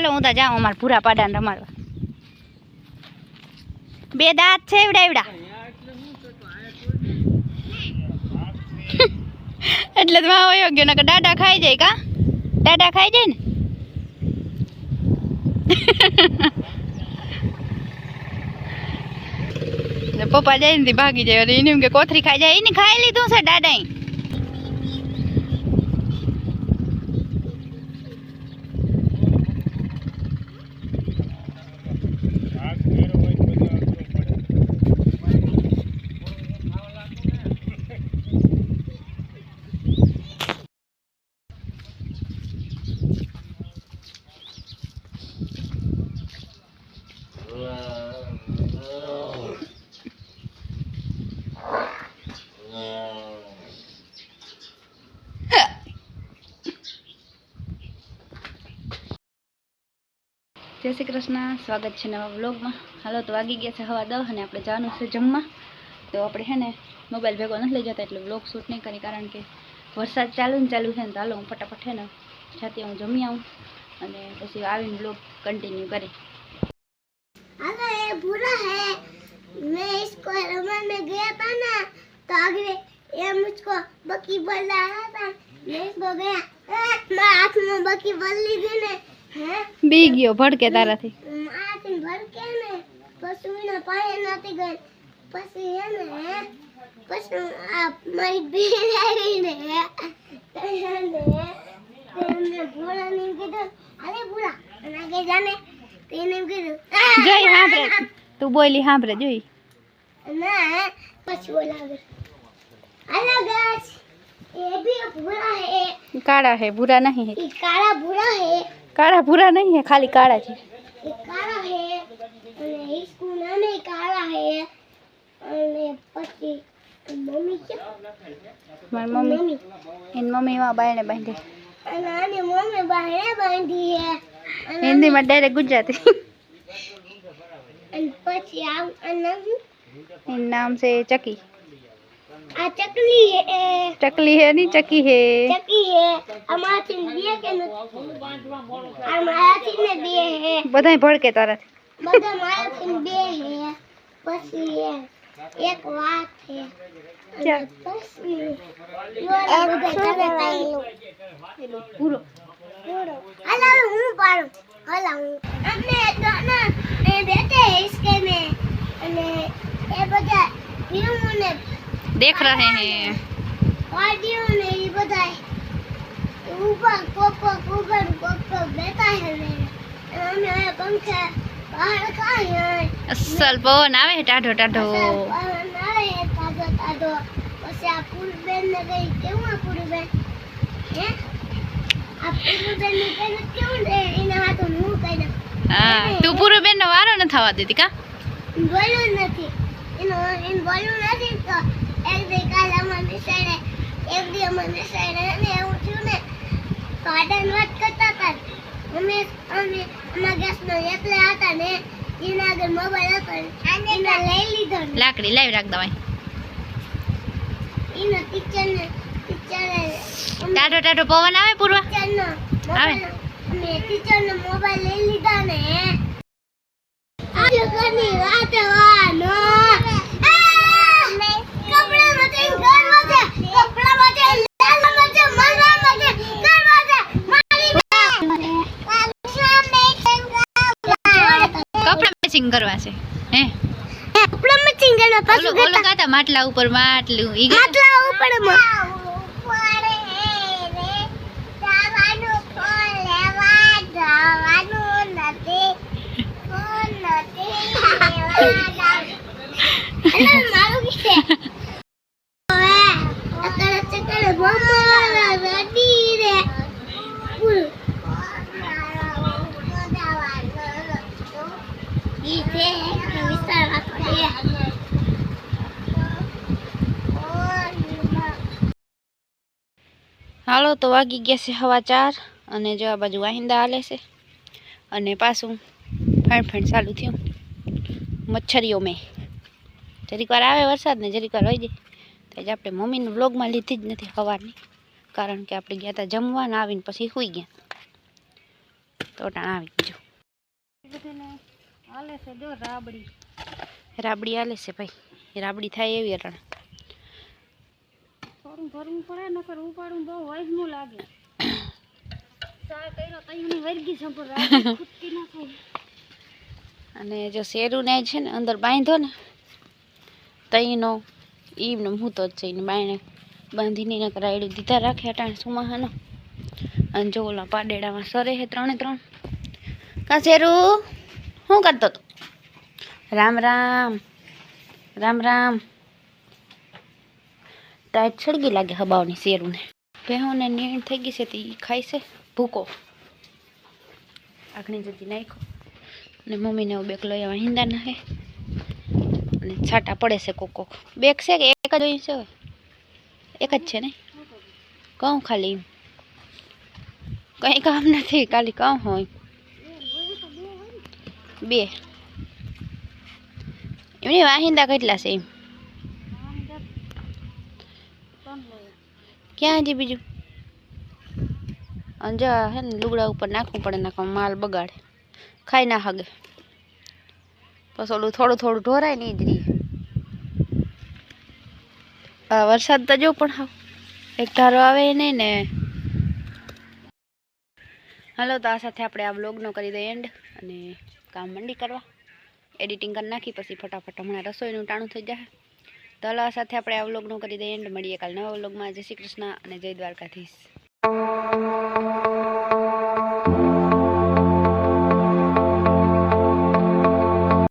હાલો, હું તો જાઉં અમારા પૂરા પાડાને રમાડવા. બે દાંત છે એવડા એવડા. એટલે તો માં વયો ગયો નકર ડાટા ખાઈ જાય કા? ડાટા ખાઈ જાય ને? પપ્પા જાય ને ભાગી જાય એને કોથરી ખાઈ જાય, એને ખાઈ લીધું છે દાદાએ જય શ્રી કૃષ્ણ સ્વાગત છે નવા વ્લોગમાં હાલો તો વાગી ગયા છે હવા દસ અને આપણે જવાનું છે જમવા તો આપણે છે ને મોબાઈલ ભેગો નથી લઈ જતા એટલે વ્લોગ શૂટ નહીં કરી કારણ કે વરસાદ ચાલુ ને ચાલુ છે ને તો હાલો હું ફટાફટ છે ને જાતે હું જમી આવું અને પછી આવીને વ્લોગ કન્ટિન્યુ કરી हेलो ये बुरा है मैं इसको रमाने गया था ना तो आगे ये मुझको बकी बोल रहा था मैं इसको गया બકી બલી દી ને હે? બી ગયો ભડકે તારાથી. ભડકે ને પછી પાય નથી ગઈ. પછી હે ને પછી આ મારી બેન આવી ને તેને ભોળા ને કીધું અરે ભોળા. અને કે જાને તેને કીધું જોઈ સાંભળે તું બોલી સાંભળે જોઈ. ના પછી બોલાવે અલગ એ બી ભૂલા भूरा है કાળા હે ભૂરા નહીં હે ये काला भूरा है કાળા ભૂરા નહીં હે ખાલી કાળા છે ये काला है અને इसको नाम ही काला है અને પછી મમ્મી છે મારી મમ્મી મમ્મી એની મમ્મી એમાં બાયણે બાંધે અને આની મમ્મી બહાર બાંધી છે અને હિન્દીમાં ડાયરેક્ટ ગુજરાતી અને પછી આ અને એનું નામ છે ચકી આ ચકલી હે ચકલી હે નહીં ચકી હે? ચકી હે અમારથી બે કે નથી? આ મારાથી ને બે હે. બધાય ભડકે તારાથી બધા મારાથી બે હે. પછી એ એક વાત છે ચાલ. પછી. પૂરો. હલા હું પાડું. હલા હું. અમને દોના એ બેઠે ઇસકે में અને એ બધા ફિલ્મોને દેખ रहे हैं। ઓડિયો ને એ બધા ઉપર કોક કોક ઉપર કોક કોક બેઠા હે ને પવન આવે ટાઢો ટાઢો પછી આ ગઈ કેવું આ પૂરબેન હે આ પૂરબેન ને કઈ કેવું રે એના હાથો હું કઈ હા તું પૂરો બેન નો વારો ન થવા દેતી કા બોલ્યું નથી એનો એને બોલ્યું નથી તો એક દી કાલે અમાર નિશાળે એક દી અમાર નિશાળે ને એવું થયું ને તો આડાન વાત કરતા હતા. અમે અમે અમારા ગેસનો એકલા હતા ને એના આગળ મોબાઈલ હતો એને લઈ લીધો ને. લાકડી લાવી રાખ દવાઈ એનો ટીચરને ટીચરે ટાઢો ટાઢો પવન આવે પૂર્વા? આવે. મોબાઈલ અમે ટીચરનો મોબાઈલ લઈ લીધા ને. આ લોકોની વાત વાનો કપડામાંથી કરવા છે કપડામાંથી લેવામાં છે મરવામાં છે કરવા છે મારી કરવા છે હે? કપડા મેચિંગ કરવા ઓલું પાછું ઓલું કાતા માટલા ઉપર માટલું ઈ માટલા ઉપર વિસ્તાર હાલો તો વાગી ગયા છે હવા ચાર અને જો આ બાજુ વાહિંદા હાલે છે અને પાછું ફેણ ફેણ ચાલુ થયું. મચ્છરીઓ મેં. જરીક વાર આવે વરસાદ ને જરીક વાર હોય જાય. તો આજે આપણે મમ્મીનું વ્લોગમાં લીધી જ નથી હવાની કારણ કે આપણે ગયા હતા જમવાના આવીને પછી સૂઈ ગયા. તો ટાણ આવી ગયું. હાલે છે જો રાબડી. રાબડી હાલે છે ભાઈ. રાબડી થાય એવી અટાણ. થોડું ભરવું પડે નકર ઉપાડું બહુ વજનું લાગે. અને જો શેરું ને છે ને અંદર બાંધો ને તઈનો ઈમને હું તો જ એને બાયણે બાંધીને એના રાયડું દીધા રાખે અટાણે સુમાહાનો. અને જો ઓલા પાડેડામાં સરે હે ત્રણે ત્રણ. કા શેરું? શું કરતો તો? રામ રામ. રામ રામ. ટાઈટ સળગી લાગે હબાવની શેરુને. ભેહોને નીણ થઈ ગઈ છે, તે ઈ ખાય છે, ભૂકો. આખણી જતી નાખો અને મમ્મીને એવું બેક લઈ આવવા હિંદા નાખે અને છાટા પડે છે કોક કોક. બેક છે કે એક જ હોય છે એક જ છે ને? કહું ખાલી કંઈ કામ નથી, ખાલી કહું હોય. બે. એમની વાહિંદા કેટલા છે એમ? ક્યાં હજી બીજું? અંજા હે ને લુગડા ઉપર નાખવું પડે નાખવા માલ બગાડે. ખાઈ ના હગે. પછી ઓલું થોડું થોડું ઢોરાય નહીં જ રહીએ આ વરસાદ તો જો પણ એક ધારો આવે નહીં ને. હાલો તો આ સાથે આપણે આ બ્લોગનો કરી દઈએ એન્ડ અને કામ મંડી કરવા. એડિટિંગ કરી નાખી, પછી ફટાફટ હમણાં રસોઈનું ટાણું થઈ જાય તો હાલો સાથે આપણે આ વ્લોગનો કરી દઈએ એન્ડ મળીએ કાલ નવા વ્લોગમાં. જય શ્રી કૃષ્ણ અને જય દ્વારકાધીશ.